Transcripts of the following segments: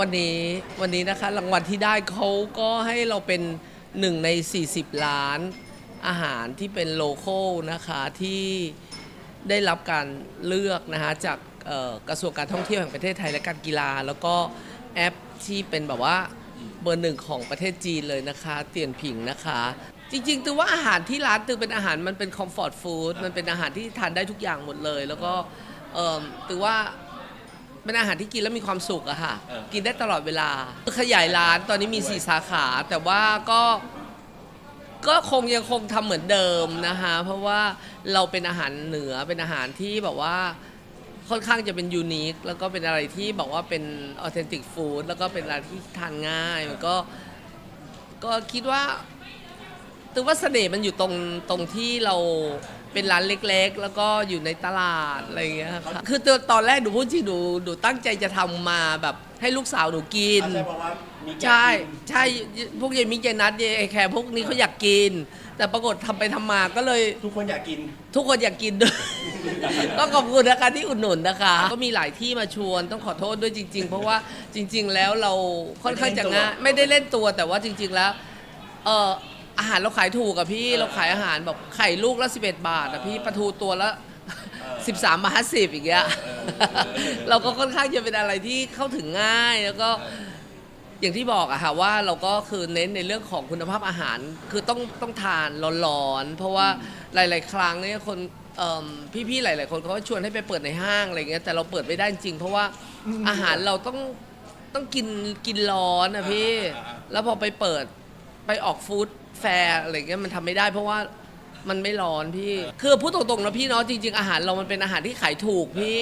วันนี้วันนี้นะคะรางวัลที่ได้เขาก็ให้เราเป็นหนึ่งใน 40 ล้านอาหารที่เป็นโลโก้นะคะที่ได้รับการเลือกนะคะจากกระทรวงการท่องเที่ยวแห่งประเทศไทยและการกีฬา แล้วก็แอปที่เป็นแบบว่าเบอร์หนึ่งของประเทศจีนเลยนะคะเตียนผิงนะคะ จริงๆตือว่าอาหารที่ร้านตือเป็นอาหารมันเป็นคอมฟอร์ตฟู้ดมันเป็นอาหารที่ทานได้ทุกอย่างหมดเลย แล้วก็เออตือว่า เป็นอาหารที่กินแล้วมีความสุขอะค่ะ เออ กินได้ตลอดเวลาขยายร้านตอนนี้มีสี่สาขา แต่ว่าก็ก็คงยังคงทำเหมือนเดิมนะคะ เพราะว่าเราเป็นอาหารเหนือเป็นอาหารที่แบบว่าค่อนข้างจะเป็นยูนิคแล้วก็เป็นอะไรที่บอกว่าเป็นออเทนติกฟู้ดแล้วก็เป็นอะไรที่ทานง่ายมันก็ก็คิดว่า ตือว่าเสน่ห์มันอยู่ตรงตรงที่เรา เป็นร้านเล็กๆ แล้วก็อยู่ในตลาดอะไรอย่างเงี้ยค่ะคือตัวตอนแรกหนูพูดจริงหนูหนูตั้งใจจะทำมาแบบให้ลูกสาวหนูกินเขาใช่เพราะว่ามีแกใช่กินใช่พวกยายมิกยายนัดยายไอแคร์พวกนี้เขาอยากกิน แต่ปรากฏทำไปทำมาก็เลย ทุกคนอยากกิน ทุกคนอยากกินด้วย ก็ขอบคุณนะคะที่อุดหนุนนะคะ ก็มีหลายที่มาชวนต้องขอโทษด้วยจริง ๆ เพราะว่าจริง ๆ แล้วเราค่อนข้างจะง่ายไม่ได้เล่นตัวแต่ว่าจริง ๆ แล้ว เออ อาหารเราขายถูกอะพี่เราขายอาหารแบบไข่ลูกละ11 บาทอะพี่ปลาทูตัวละ 13บาท50อย่างเงี้ยเราก็ค่อนข้างจะเป็นอะไรที่เข้าถึงง่ายแล้วก็อย่างที่บอกอะค่ะว่าเราก็คือเน้นในเรื่องของคุณภาพอาหารคือต้องต้องทานร้อนๆเพราะว่าหลาย ๆ ครั้งเนี่ยคนเอิ่มพี่ๆหลาย ๆ คนเขาก็ชวนให้ไปเปิดในห้างอะไรเงี้ยแต่เราเปิดไม่ได้จริงเพราะว่าอาหารเราต้องต้องกินกินร้อนอะพี่ แล้วพอไปเปิด ไปออกฟู้ดแฟร์อะไรเงี้ยมันทำไม่ได้เพราะว่ามันไม่ร้อนพี่ คือพูดตรงๆนะพี่เนาะจริง ๆ อาหารเรามันเป็นอาหารที่ขายถูกพี่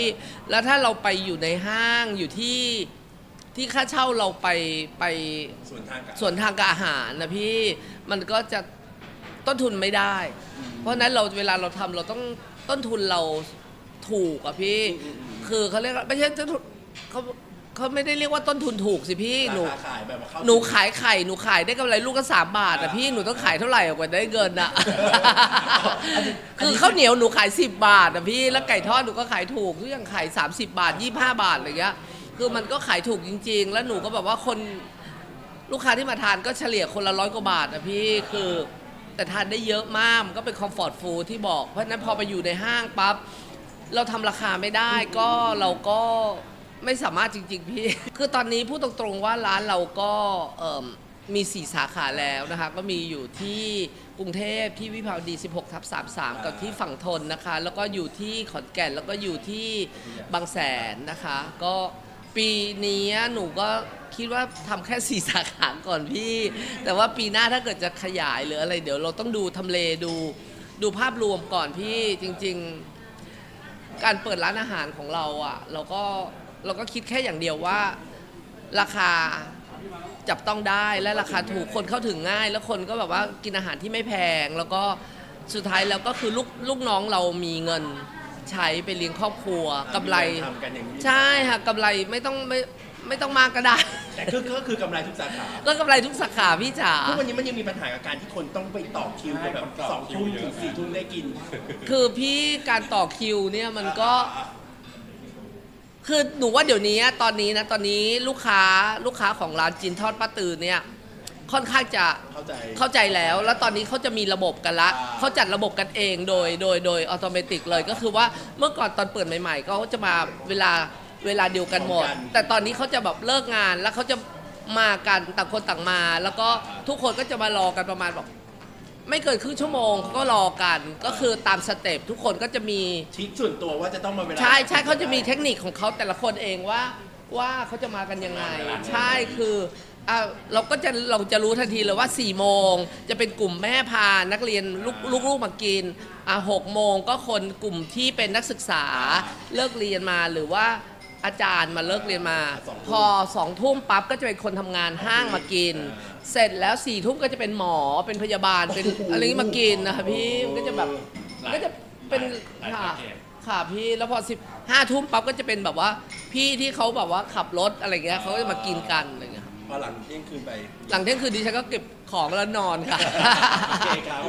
แล้วถ้าเราไปอยู่ในห้างอยู่ที่ที่ค่าเช่าเราไปไปส่วนทางกับส่วนทางกับอาหารนะพี่มันก็จะต้นทุนไม่ได้ เพราะฉะนั้นเราเวลาเราทำเราต้องต้นทุนเราถูกอะพี่ คือเขาเรียกว่าไม่ใช่ต้นทุนเขา เขาไม่ได้เรียกว่าต้นทุนถูกสิพี่หนู ราคาขายแบบว่าเข้าหนูขายไข่ หนูขายได้กำไรลูกก็สามบาทอะพี่ หนูต้องขายเท่าไหร่กว่าได้เงินอะคือข้าวเหนียวหนูขาย 10 บาทอะพี่ แล้วไก่ทอดหนูก็ขายถูกทุกอย่างขาย 30 บาท 25 บาทอะไรเงี้ย คือมันก็ขายถูกจริง ๆ แล้วหนูก็แบบว่าคนลูกค้าที่มาทานก็เฉลี่ยคนละร้อยกว่าบาทอะพี่ คือแต่ทานได้เยอะมาก มันก็เป็นคอมฟอร์ตฟู้ดที่บอก เพราะฉะนั้นพอไปอยู่ในห้างปั๊บ เราทำราคาไม่ได้ก็เราก็ ไม่สามารถจริงๆ พี่ คือตอนนี้พูดตรงๆว่าร้านเราก็มี 4 สาขาแล้วนะคะ ก็มีอยู่ที่กรุงเทพที่วิภาวดี 16ทับ33 กับที่ฝั่งทนนะคะ แล้วก็อยู่ที่ขอนแก่นแล้วก็อยู่ที่บางแสนนะคะ ก็ปีนี้หนูก็คิดว่าทำแค่ 4 สาขาก่อนพี่ แต่ว่าปีหน้าถ้าเกิดจะขยายหรืออะไรเดี๋ยวเราต้องดูทำเลดูดูภาพรวมก่อนพี่จริง ๆ การเปิดร้านอาหารของเราอะ่ะเราก็ เราก็คิดแค่อย่างเดียวว่าราคาจับต้องได้และราคาถูกคนเข้าถึงง่าย แล้วคนก็แบบว่ากินอาหารที่ไม่แพง แล้วก็สุดท้ายแล้วก็คือลูกลูกน้องเรามีเงินใช้ไปเลี้ยงครอบครัวกำไร ทำกันอย่างนี้ใช่ค่ะกำไรไม่ต้องไม่ไม่ต้องมากก็ได้ แต่คือก็คือกำไรทุกสาขาก็กำไรทุกสาขาพี่จ๋า ทุกวันนี้มันยังมีปัญหากับการที่คนต้องไปต่อคิวกันแบบสองทุ่มถึงสี่ทุ่มได้กิน คือพี่การต่อคิวเนี่ยมันก็ คือหนูว่าเดี๋ยวนี้ตอนนี้นะตอนนี้ลูกค้าลูกค้าของร้านจินทอดป้าตือเนี่ยค่อนข้างจะเข้าใจ เข้าใจแล้ว แล้วตอนนี้เขาจะมีระบบกันละอ่า เขาจัดระบบกันเองโดยโดยโดยอัตโนมัติเลยก็คือว่าเมื่อก่อนตอนเปิดใหม่ๆเขาจะมาเวลาเวลาเดียวกันหมด แต่ตอนนี้เขาจะแบบเลิกงานแล้วเขาจะมากันต่างคนต่างมา แล้วก็ทุกคนก็จะมารอกันประมาณแบบ ไม่เกินครึ่งชั่วโมงเขาก็รอกัน ก็คือตามสเต็ปทุกคนก็จะมีทิกส่วนตัวว่าจะต้องมาเวลา ใช่ใช่เขาจะมีเทคนิคของเขาแต่ละคนเองว่าว่าเขาจะมากันยังไง ใช่คืออะเราก็จะเราจะรู้ทันทีเลยว่า4ี่โมงจะเป็นกลุ่มแม่พานักเรียนลูกลูกๆมากินอะหกโมงก็คนกลุ่มที่เป็นนักศึกษาเลิกเรียนมาหรือว่าอาจารย์มาเลิกเรียนมา พอสองทุ่มปั๊บก็จะเป็นคนทำงานห้างมากิน เสร็จแล้วสี่ทุ่มก็จะเป็นหมอเป็นพยาบาลเป็นอะไรอย่างนี้มากินนะคะพี่มันก็จะแบบมันก็จะเป็นค่ะค่ะพี่แล้วพอสิบห้าทุ่มปั๊บก็จะเป็นแบบว่า พี่ที่เขาแบบว่าขับรถอะไรเงี้ยเขาก็จะมากินกันอะไรเงี้ยพอหลังเที่ยงคืนไป หลังเที่ยงคืนดิฉันก็เก็บของแล้วนอนค่ะ โอเคครับ